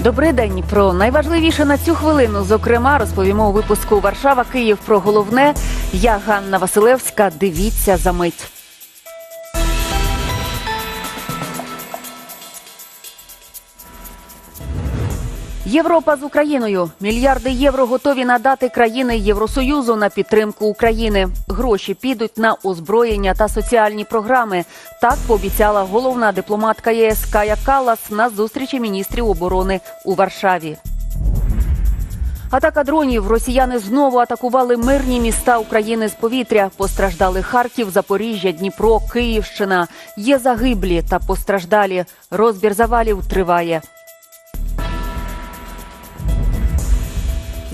Добрий день. Про найважливіше на цю хвилину. Зокрема, розповімо у випуску Варшава Київ про головне. Я Ганна Василевська. Дивіться за мить. Європа з Україною. Мільярди євро готові надати країни Євросоюзу на підтримку України. Гроші підуть на озброєння та соціальні програми. Так пообіцяла головна дипломатка ЄС Кая Калас на зустрічі міністрів оборони у Варшаві. Атака дронів. Росіяни знову атакували мирні міста України з повітря. Постраждали Харків, Запоріжжя, Дніпро, Київщина. Є загиблі та постраждалі. Розбір завалів триває.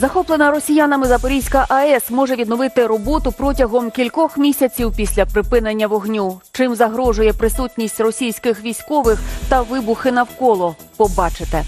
Захоплена росіянами Запорізька АЕС може відновити роботу протягом кількох місяців після припинення вогню. Чим загрожує присутність російських військових та вибухи навколо? Побачите.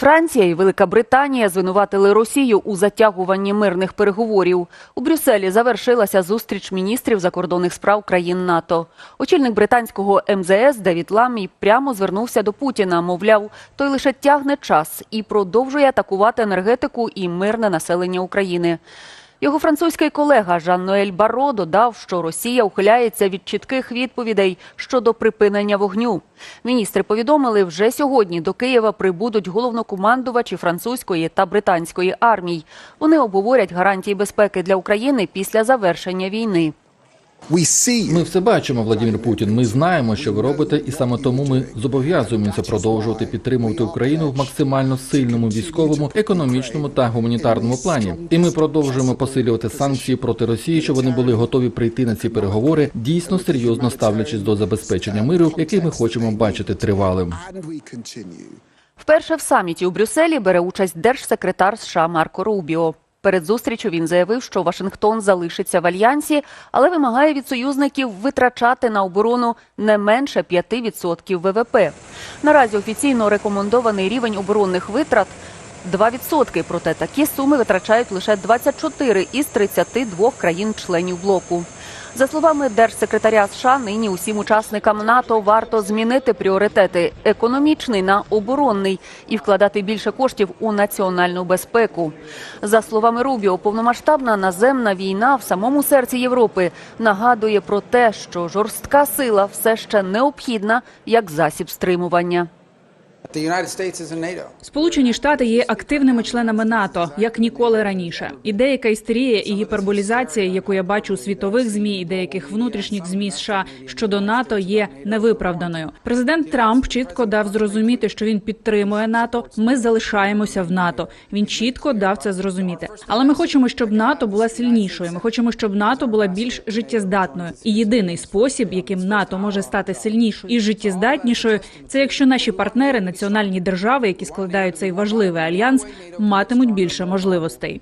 Франція і Велика Британія звинуватили Росію у затягуванні мирних переговорів. У Брюсселі завершилася зустріч міністрів закордонних справ країн НАТО. Очільник британського МЗС Девід Ламій прямо звернувся до Путіна. Мовляв, той лише тягне час і продовжує атакувати енергетику і мирне населення України. Його французький колега Жан-Ноель Баро додав, що Росія ухиляється від чітких відповідей щодо припинення вогню. Міністри повідомили, вже сьогодні до Києва прибудуть головнокомандувачі французької та британської армій. Вони обговорять гарантії безпеки для України після завершення війни. Ми все бачимо, Владимир Путін. Ми знаємо, що ви робите, і саме тому ми зобов'язуємося продовжувати підтримувати Україну в максимально сильному військовому, економічному та гуманітарному плані. І ми продовжуємо посилювати санкції проти Росії, щоб вони були готові прийти на ці переговори, дійсно серйозно ставлячись до забезпечення миру, який ми хочемо бачити тривалим. Вперше в саміті у Брюсселі бере участь держсекретар США Марко Рубіо. Перед зустрічю він заявив, що Вашингтон залишиться в альянсі, але вимагає від союзників витрачати на оборону не менше 5% ВВП. Наразі офіційно рекомендований рівень оборонних витрат 2%, проте такі суми витрачають лише 24 із 32 країн-членів блоку. За словами держсекретаря США, нині усім учасникам НАТО варто змінити пріоритети економічний на оборонний і вкладати більше коштів у національну безпеку. За словами Рубіо, повномасштабна наземна війна в самому серці Європи нагадує про те, що жорстка сила все ще необхідна як засіб стримування. Сполучені Штати є активними членами НАТО як ніколи раніше. І деяка істерія і гіперболізація, яку я бачу у світових змі і деяких внутрішніх змі США щодо НАТО, є невиправданою. Президент Трамп чітко дав зрозуміти, що він підтримує НАТО. Ми залишаємося в НАТО. Він чітко дав це зрозуміти. Але ми хочемо, щоб НАТО була сильнішою. Ми хочемо, щоб НАТО була більш життєздатною. І єдиний спосіб, яким НАТО може стати сильнішою і життєздатнішою, це якщо наші партнери національні держави, які складають цей важливий альянс, матимуть більше можливостей.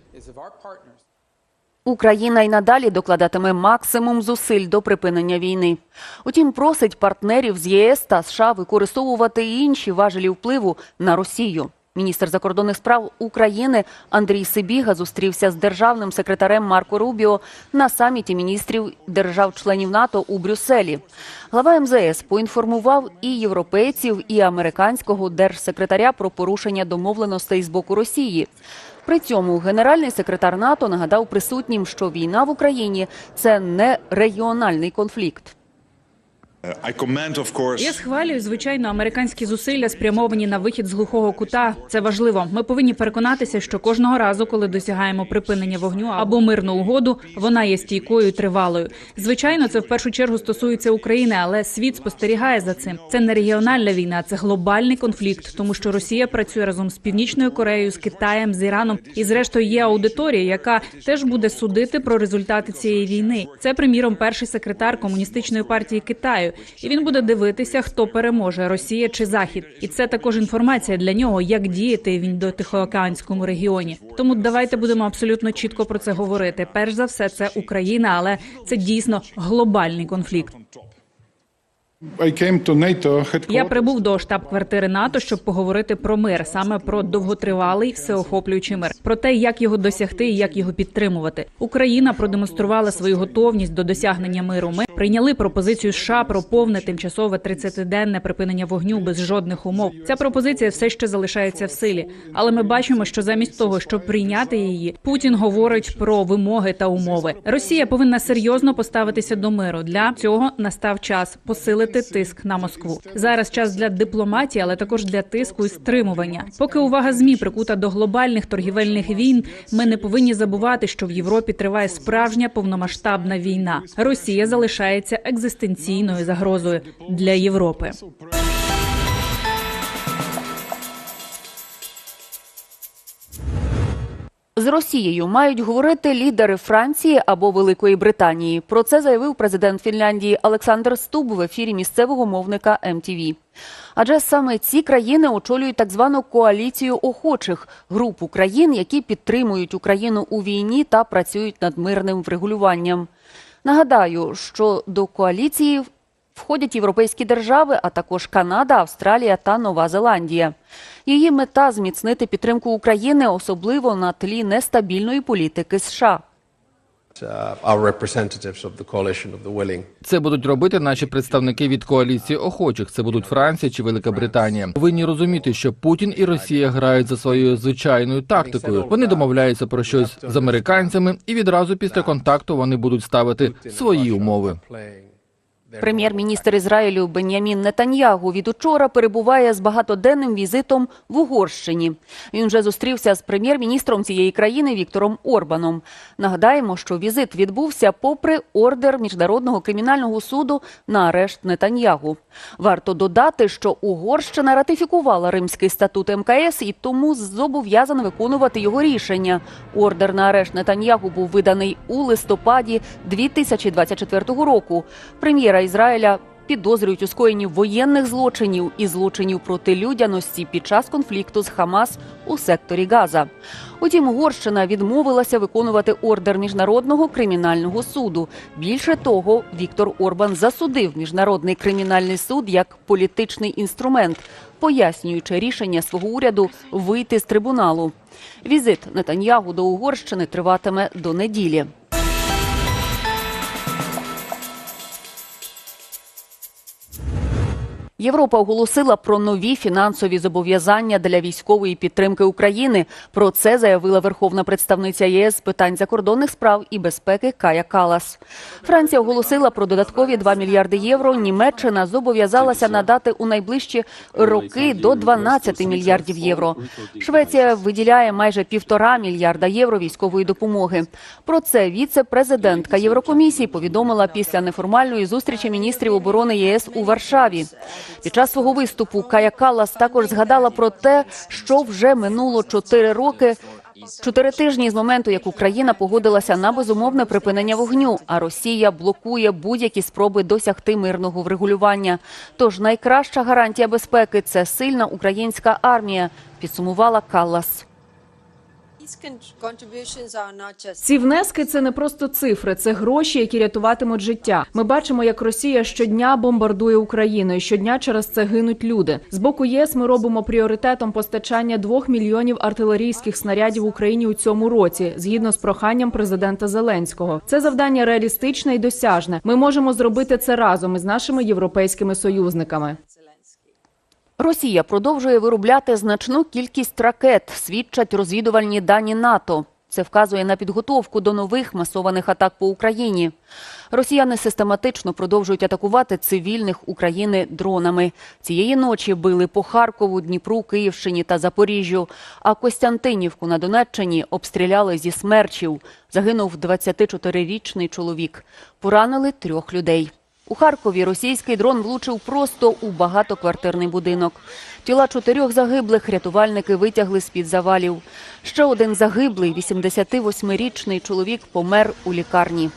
Україна й надалі докладатиме максимум зусиль до припинення війни. Утім, просить партнерів з ЄС та США використовувати інші важелі впливу на Росію. Міністр закордонних справ України Андрій Сибіга зустрівся з державним секретарем Марко Рубіо на саміті міністрів держав-членів НАТО у Брюсселі. Глава МЗС поінформував і європейців, і американського держсекретаря про порушення домовленостей з боку Росії. При цьому генеральний секретар НАТО нагадав присутнім, що війна в Україні це не регіональний конфлікт. Я схвалюю, звичайно, американські зусилля спрямовані на вихід з глухого кута. Це важливо. Ми повинні переконатися, що кожного разу, коли досягаємо припинення вогню або мирну угоду, вона є стійкою і тривалою. Звичайно, це в першу чергу стосується України, але світ спостерігає за цим. Це не регіональна війна, це глобальний конфлікт, тому що Росія працює разом з Північною Кореєю, з Китаєм, з Іраном, і зрештою є аудиторія, яка теж буде судити про результати цієї війни. Це приміром перший секретар комуністичної партії Китаю, і він буде дивитися, хто переможе Росія чи Захід. І це також інформація для нього, як діяти він до Тихоокеанському регіоні. Тому давайте будемо абсолютно чітко про це говорити. Перш за все, це Україна, але це дійсно глобальний конфлікт. Я прибув до штаб-квартири НАТО, щоб поговорити про мир, саме про довготривалий всеохоплюючий мир, про те, як його досягти і як його підтримувати. Україна продемонструвала свою готовність до досягнення миру. Ми прийняли пропозицію США про повне тимчасове 30-денне припинення вогню без жодних умов. Ця пропозиція все ще залишається в силі, але ми бачимо, що замість того, щоб прийняти її, Путін говорить про вимоги та умови. Росія повинна серйозно поставитися до миру. Для цього настав час посилити тиск на Москву. Зараз час для дипломатії, але також для тиску і стримування. Поки увага змі прикута до глобальних торгівельних війн, ми не повинні забувати, що в Європі триває справжня повномасштабна війна. Росія залишається екзистенційною загрозою для Європи. З Росією мають говорити лідери Франції або Великої Британії. Про це заявив президент Фінляндії Олександр Стуб в ефірі місцевого мовника МТВ. Адже саме ці країни очолюють так звану коаліцію охочих групу країн, які підтримують Україну у війні та працюють над мирним врегулюванням. Нагадаю, що до коаліції входять європейські держави, а також Канада, Австралія та Нова Зеландія. Її мета зміцнити підтримку України, особливо на тлі нестабільної політики США. Це будуть робити наші представники від коаліції охочих. Це будуть Франція чи Велика Британія. Повинні розуміти, що Путін і Росія грають за своєю звичайною тактикою. Вони домовляються про щось з американцями, і відразу після контакту вони будуть ставити свої умови. Прем'єр-міністр Ізраїлю Бенямін Нетаньягу від учора перебуває з багатоденним візитом в Угорщині. Він вже зустрівся з прем'єр-міністром цієї країни Віктором Орбаном. Нагадаємо, що візит відбувся попри ордер міжнародного кримінального суду на арешт Нетаньягу. Варто додати, що Угорщина ратифікувала Римський статут МКС і тому зобов'язана виконувати його рішення. Ордер на арешт Нетаньягу був виданий у листопаді 2024 року. Прем'єра Ізраїля підозрюють у скоєнні воєнних злочинів і злочинів проти людяності під час конфлікту з Хамас у секторі Газа. Утім, Угорщина відмовилася виконувати ордер міжнародного кримінального суду. Більше того, Віктор Орбан засудив міжнародний кримінальний суд як політичний інструмент, пояснюючи рішення свого уряду вийти з трибуналу. Візит Нетаньягу до Угорщини триватиме до неділі. Європа оголосила про нові фінансові зобов'язання для військової підтримки України. Про це заявила верховна представниця ЄС з питань закордонних справ і безпеки Кая Калас. Франція оголосила про додаткові 2 мільярди євро. Німеччина зобов'язалася надати у найближчі роки до 12 мільярдів євро. Швеція виділяє майже півтора мільярда євро військової допомоги. Про це віце-президентка Єврокомісії повідомила після неформальної зустрічі міністрів оборони ЄС у Варшаві. Під час свого виступу Кая Калас також згадала про те, що вже минуло чотири роки. Чотири тижні з моменту, як Україна погодилася на безумовне припинення вогню, а Росія блокує будь-які спроби досягти мирного врегулювання. Тож найкраща гарантія безпеки це сильна українська армія, підсумувала Каллас. Ці внески це не просто цифри, це гроші, які рятуватимуть життя. Ми бачимо, як Росія щодня бомбардує Україну, і щодня через це гинуть люди. З боку ЄС ми робимо пріоритетом постачання двох мільйонів артилерійських снарядів Україні у цьому році, згідно з проханням президента Зеленського. Це завдання реалістичне і досяжне. Ми можемо зробити це разом із нашими європейськими союзниками. Росія продовжує виробляти значну кількість ракет, свідчать розвідувальні дані НАТО. Це вказує на підготовку до нових масованих атак по Україні. Росіяни систематично продовжують атакувати цивільних України дронами. Цієї ночі били по Харкову, Дніпру, Київщині та Запоріжжю. А Костянтинівку на Донеччині обстріляли зі смерчів. Загинув 24-річний чоловік. Поранили трьох людей. У Харкові російський дрон влучив просто у багатоквартирний будинок. Тіла чотирьох загиблих рятувальники витягли з-під завалів. Ще один загиблий, 88-річний чоловік, помер у лікарні.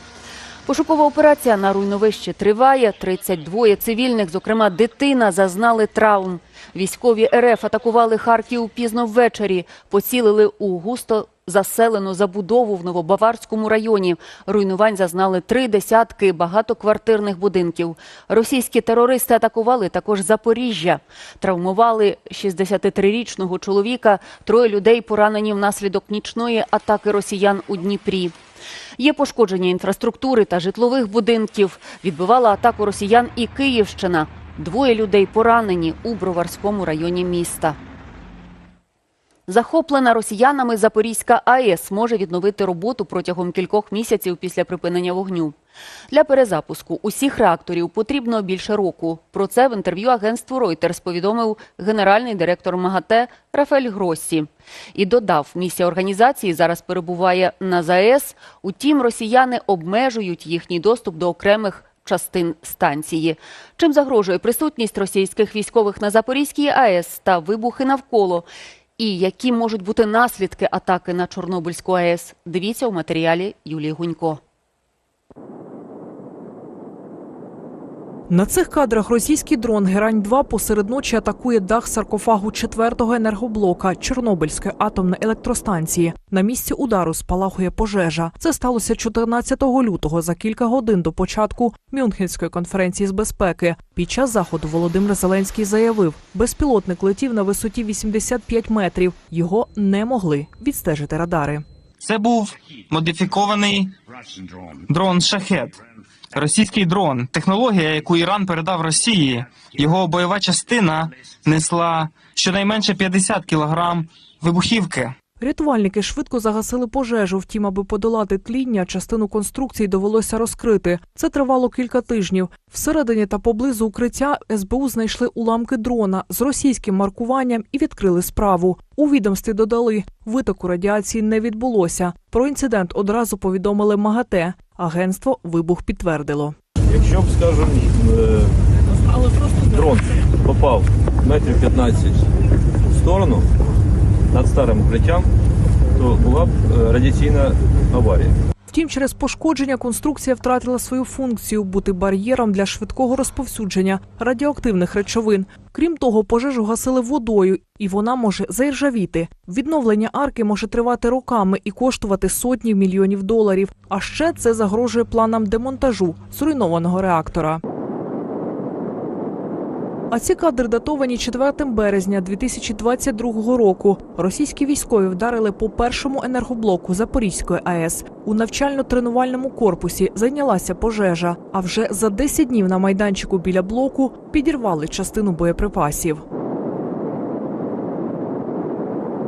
Пошукова операція на руйновищі триває. 32 цивільних, зокрема дитина, зазнали травм. Військові РФ атакували Харків пізно ввечері, поцілили у густо заселену забудову в Новобаварському районі. Руйнувань зазнали три десятки багатоквартирних будинків. Російські терористи атакували також Запоріжжя. Травмували 63-річного чоловіка. Троє людей поранені внаслідок нічної атаки росіян у Дніпрі. Є пошкодження інфраструктури та житлових будинків. Відбивала атаку росіян і Київщина. Двоє людей поранені у Броварському районі міста. Захоплена росіянами Запорізька АЕС може відновити роботу протягом кількох місяців після припинення вогню. Для перезапуску усіх реакторів потрібно більше року. Про це в інтерв'ю агентству Reuters повідомив генеральний директор МАГАТЕ Рафель Гроссі. І додав, місія організації зараз перебуває на ЗАЕС. Утім, росіяни обмежують їхній доступ до окремих частин станції. Чим загрожує присутність російських військових на Запорізькій АЕС та вибухи навколо? І які можуть бути наслідки атаки на Чорнобильську АЕС? Дивіться у матеріалі Юлії Гунько. На цих кадрах російський дрон Герань-2 посеред ночі атакує дах саркофагу четвертого енергоблока Чорнобильської атомної електростанції. На місці удару спалахує пожежа. Це сталося 14 лютого за кілька годин до початку Мюнхенської конференції з безпеки. Під час заходу Володимир Зеленський заявив, безпілотник летів на висоті 85 метрів. Його не могли відстежити радари. Це був модифікований дрон Шахет. Російський дрон, технологія, яку Іран передав Росії. Його бойова частина несла щонайменше 50 кілограм вибухівки. Рятувальники швидко загасили пожежу. Втім, аби подолати тління, частину конструкції довелося розкрити. Це тривало кілька тижнів. Всередині та поблизу укриття СБУ знайшли уламки дрона з російським маркуванням і відкрили справу. У відомстві додали, витоку радіації не відбулося. Про інцидент одразу повідомили МАГАТЕ. Агентство вибух підтвердило. Якщо б, скажімо, е, дрон попав метрів 15 в сторону над старим укриттям, то була б е, радіаційна аварія. Втім, через пошкодження конструкція втратила свою функцію бути бар'єром для швидкого розповсюдження радіоактивних речовин. Крім того, пожежу гасили водою, і вона може заіржавіти. Відновлення арки може тривати роками і коштувати сотні мільйонів доларів. А ще це загрожує планам демонтажу зруйнованого реактора. А ці кадри датовані 4 березня 2022 року. Російські військові вдарили по першому енергоблоку Запорізької АЕС. У навчально-тренувальному корпусі зайнялася пожежа. А вже за 10 днів на майданчику біля блоку підірвали частину боєприпасів.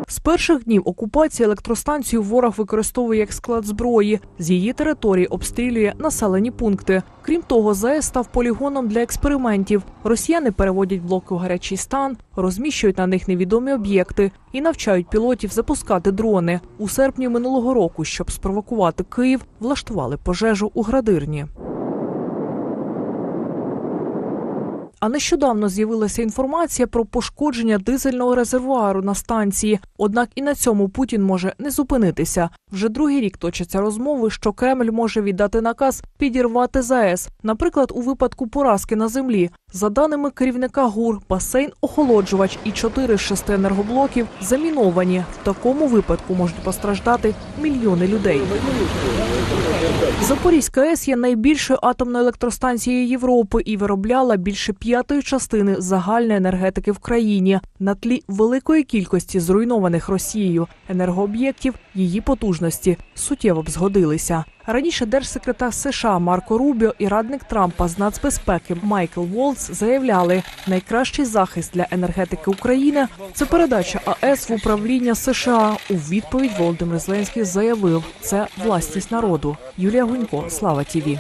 З перших днів окупації електростанцію ворог використовує як склад зброї. З її території обстрілює населені пункти. Крім того, ЗАЕС став полігоном для експериментів. Росіяни переводять блоки у гарячий стан, розміщують на них невідомі об'єкти і навчають пілотів запускати дрони. У серпні минулого року, щоб спровокувати Київ, влаштували пожежу у градирні. А нещодавно з'явилася інформація про пошкодження дизельного резервуару на станції. Однак і на цьому Путін може не зупинитися. Вже другий рік точаться розмови, що Кремль може віддати наказ підірвати ЗАЕС, наприклад, у випадку поразки на землі. За даними керівника ГУР, басейн охолоджувач і чотири з шести енергоблоків заміновані. В такому випадку можуть постраждати мільйони людей. Запорізька АЕС є найбільшою атомною електростанцією Європи і виробляла більше п'ятої частини загальної енергетики в країні. На тлі великої кількості зруйнованих Росією енергооб'єктів її потужності суттєво б згодилися. Раніше держсекретар США Марко Рубіо і радник Трампа з нацбезпеки Майкл Волц заявляли, найкращий захист для енергетики України це передача АЕС в управління США. У відповідь Володимир Зеленський заявив, це власність народу. Юлія Гунько, Слава Тіві.